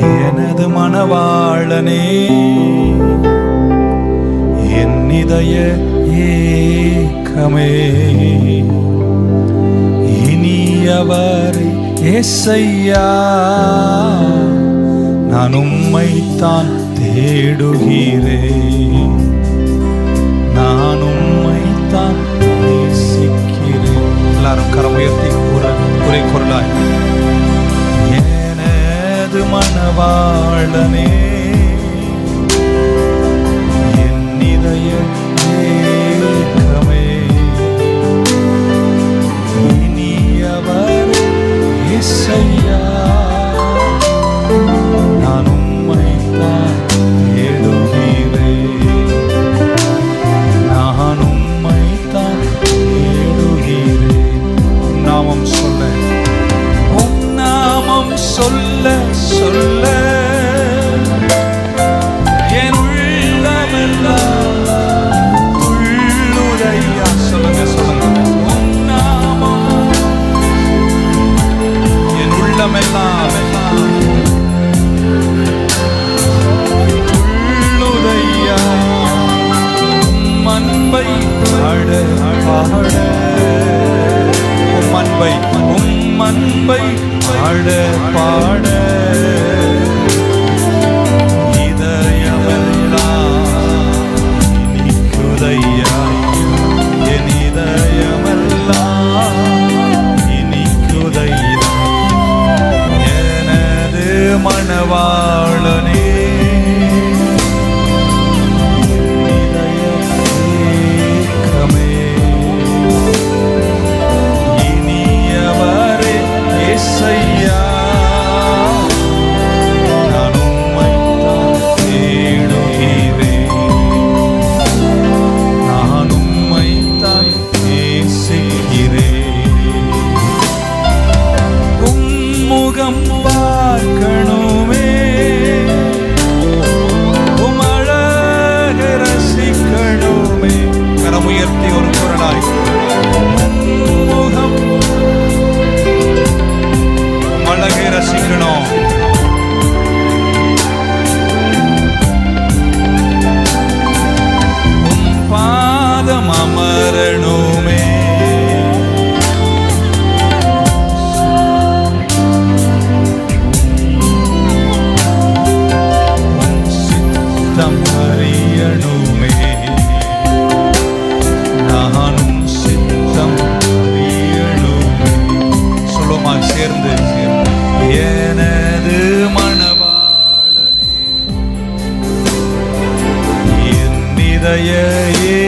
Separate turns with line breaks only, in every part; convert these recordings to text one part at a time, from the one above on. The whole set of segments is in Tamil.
எனது மணவாளனே என் இதய ஏக்கமே. இனியவரை ஏசையா நான் உம்மைத்தான் தேடுகிறேன். நான் உம்மைத்தான் நேசிக்கிறேன். எல்லாரும் கரம் உயர்த்தி கூற குறை குரலாய். மணவாளனே என் இதய ஏக்கமே இனியவர் இசையா. நான் உம்மைத்தான் தேடுகிறேன் நான் உம்மைத்தான் தேடுகிறேன் நாமம் சொல் சொல்ல சொல்ல. என் உள்ளமெல்லாம் உள்ளுரையா சொல்லுங்க சொல்லுங்க. என் உள்ளமெல்லாம் உள்ளுரையா அன்பை பாட பாட. உம் அன்பை உம் அன்பை பாட பாட. சித்தம் அறியணுமே. நானும் சித்தம் அறியணுமே. சொல்லுமா சேர்ந்து எனது மணவாளனே என் இதய ஏக்கமே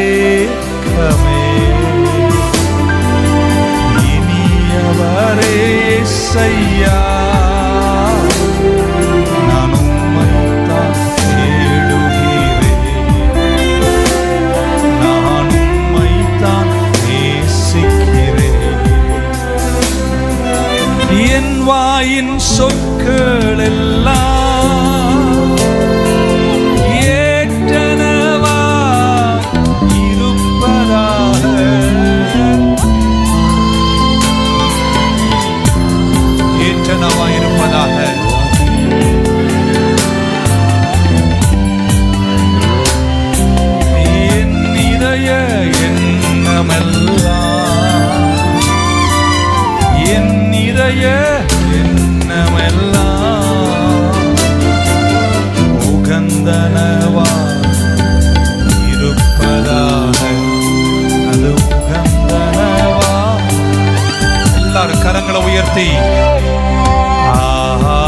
என் வாயின் சொற்கள் எல்லாம் உடைய எண்ணமெல்லாம் உகந்தனவா இருப்பதாக அது உகந்தனவா? எல்லாரும் கரங்களை உயர்த்தி. ஆஹா